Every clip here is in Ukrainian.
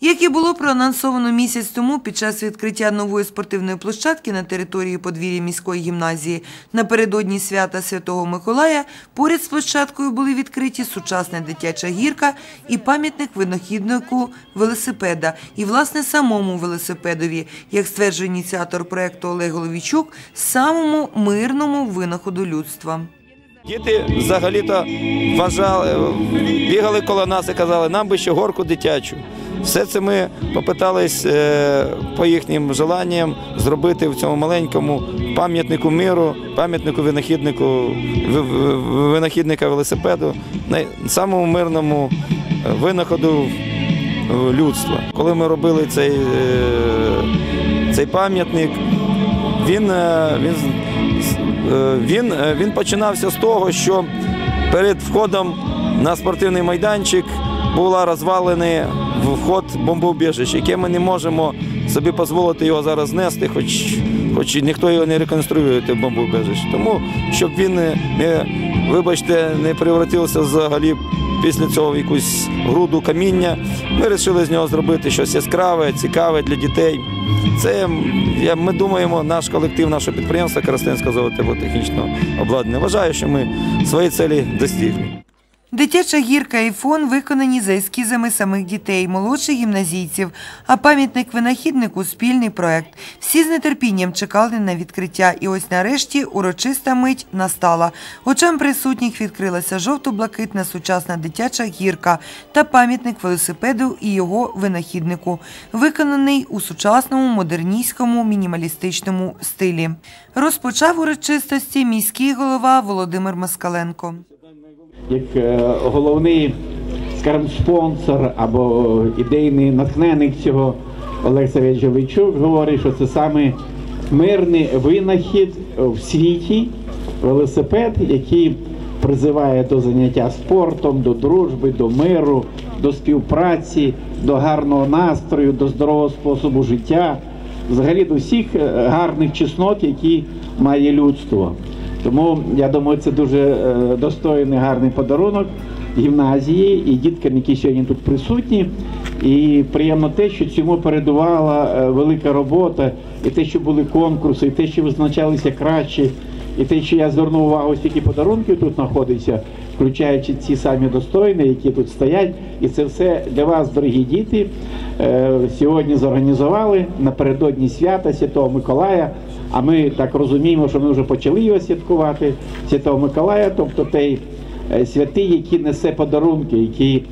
Як і було проанонсовано місяць тому під час відкриття нової спортивної площадки на території подвір'я міської гімназії напередодні свята Святого Миколая, поряд з площадкою були відкриті сучасна дитяча гірка і пам'ятник винахіднику велосипеда і, власне, самому велосипедові, як стверджує ініціатор проєкту Олег Головічук, самому мирному винаходу людства. Діти взагалі-то вважали, бігали коло нас і казали, нам би ще горку дитячу. Все це ми попитались е, по їхнім желанням зробити в цьому маленькому пам'ятнику миру, пам'ятнику винахіднику ви- ви- винахідника велосипеду, самому мирному е, винаходу людства. Коли ми робили цей, е, цей пам'ятник, він, він, він, він починався з того, що перед входом на спортивний майданчик була розвалений вход бомбоубіжища, яке ми не можемо собі дозволити його зараз знести, хоч, хоч ніхто його не реконструює, те бомбоубіжище. Тому, щоб він не, вибачте, не превратився взагалі після цього в якусь груду каміння, ми вирішили з нього зробити щось яскраве, цікаве для дітей. Це ми думаємо, наш колектив, наше підприємство Коростенського технічного обладнання вважає, що ми свої цілі достигли. Дитяча гірка і фон виконані за ескізами самих дітей, молодших гімназійців, а пам'ятник винахіднику спільний проект. Всі з нетерпінням чекали на відкриття, і ось нарешті урочиста мить настала. Очам присутніх відкрилася жовто-блакитна сучасна дитяча гірка та пам'ятник велосипеду і його винахіднику, виконаний у сучасному модерністському мінімалістичному стилі. Розпочав урочистості міський голова Володимир Москаленко. Як е, головний скажімо, спонсор або ідейний натхненник цього Олег Савич Жовичук говорить, що це саме мирний винахід в світі, велосипед, який призиває до заняття спортом, до дружби, до миру, до співпраці, до гарного настрою, до здорового способу життя, взагалі до всіх е, гарних чеснот, які має людство. Тому я думаю, це дуже е, достойний гарний подарунок гімназії і діткам, які сьогодні тут присутні. І приємно те, що цьому передувала е, велика робота, і те, що були конкурси, і те, що визначалися краще, і те, що я звернув увагу, скільки подарунків тут знаходиться, включаючи ці самі достойні, які тут стоять. І це все для вас, дорогі діти, е, сьогодні зорганізували напередодні свята Святого Миколая. А ми так розуміємо, що ми вже почали його святкувати Святого Миколая, тобто той е, святий, який несе подарунки, який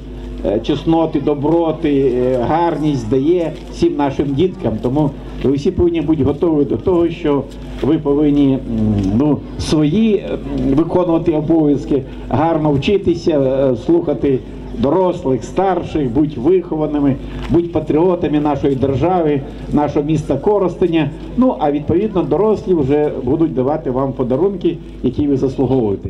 е, чесноти, доброти, е, гарність дає всім нашим діткам. Тому ви всі повинні бути готові до того, що ви повинні ну, свої виконувати обов'язки, гарно вчитися, слухати дорослих, старших, будь вихованими, будь патріотами нашої держави, нашого міста Коростеня. Ну а відповідно дорослі вже будуть давати вам подарунки, які ви заслуговуєте.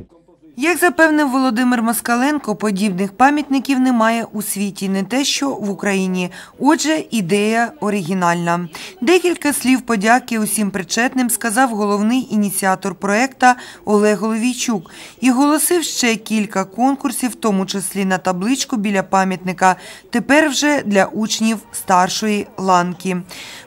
Як запевнив Володимир Москаленко, подібних пам'ятників немає у світі, не те, що в Україні. Отже, ідея оригінальна. Декілька слів подяки усім причетним сказав головний ініціатор проекта Олег Головійчук і голосив ще кілька конкурсів, в тому числі на табличку біля пам'ятника. Тепер вже для учнів старшої ланки.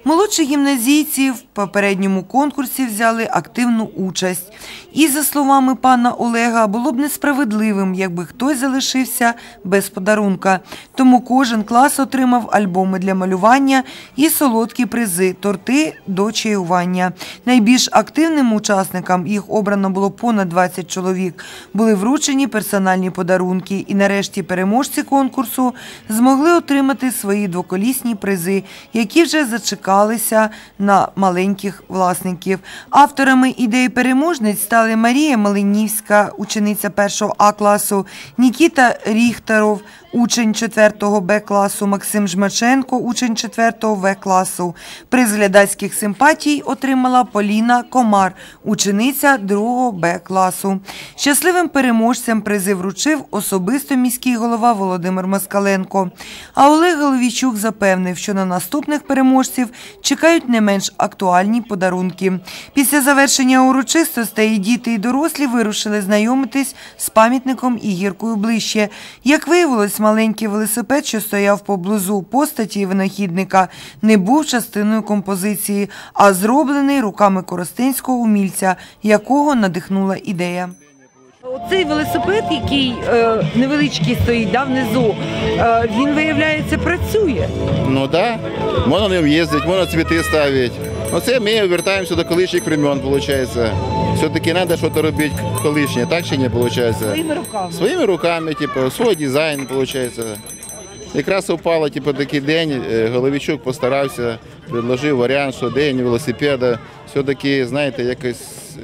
Молодші гімназійці в попередньому конкурсі взяли активну участь. І, за словами пана Олега, було б несправедливим, якби хтось залишився без подарунка. Тому кожен клас отримав альбоми для малювання і солодкі призи, торти до чаювання. Найбільш активним учасникам їх обрано було понад 20 чоловік. Були вручені персональні подарунки. І нарешті переможці конкурсу змогли отримати свої двоколісні призи, які вже зачекалися на маленьких власників. Авторами ідеї переможниць стали Марія Малинівська, учениця 1 А класу, Нікіта Ріхтаров, учень 4 Б класу, Максим Жмаченко, учень 4 В класу. Приз глядацьких симпатій отримала Поліна Комар, учениця 2 Б класу. Щасливим переможцям призи вручив особисто міський голова Володимир Москаленко. А Олег Головійчук запевнив, що на наступних переможців чекають не менш актуальні подарунки. Після завершення урочистостей діти і дорослі вирушили знайомитись з пам'ятником і гіркою ближче. Як виявилось, маленький велосипед, що стояв поблизу постаті винахідника, не був частиною композиції, а зроблений руками коростенського умільця, якого надихнула ідея. Оцей велосипед, який е, невеличкий стоїть да, внизу, е, він виявляється працює. Ну так, да. можна ним їздити, можна цвіти ставити. Ну це ми вертаємося до колишніх времен, виходить. Все-таки треба щось робити колишнє, так чи не виходить? Своїми руками. Своїми руками, типу, свій дизайн, виходить. Якраз упало типу, такий день, е, Головічук постарався, предложив варіант, що день велосипеда. Все-таки, знаєте, якось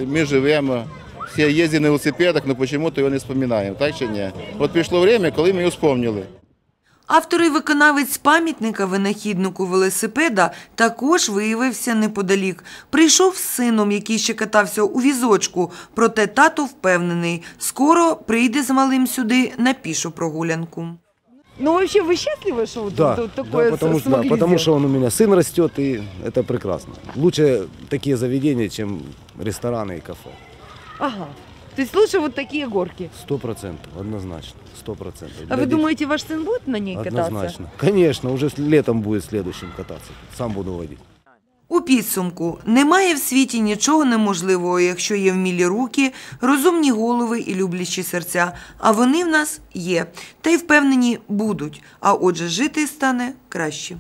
ми живемо, всі їздять на велосипедах, але чому-то його не споминаємо, так чи ні? От прийшло время, коли ми його вспомнили. Автор і виконавець пам'ятника винахіднику велосипеда також виявився неподалік. Прийшов з сином, який ще катався у візочку, проте тато впевнений, скоро прийде з малим сюди на пішу прогулянку. Ну, вообще, вы счастливы, что вот Да, тут да, такое потому, что, да, смогли потому сделать? что он у меня сын растет, и это прекрасно. Лучше такие заведения, чем рестораны и кафе. Ага. То есть лучше вот такие горки. Сто процентов, однозначно, сто процентов. А вы думаете, ваш сын будет на ней кататься? Однозначно. Конечно, уже с- летом будет следующим кататься. Сам буду водить. У підсумку немає в світі нічого неможливого, якщо є вмілі руки, розумні голови і люблячі серця. А вони в нас є, та й впевнені будуть. А отже, жити стане краще.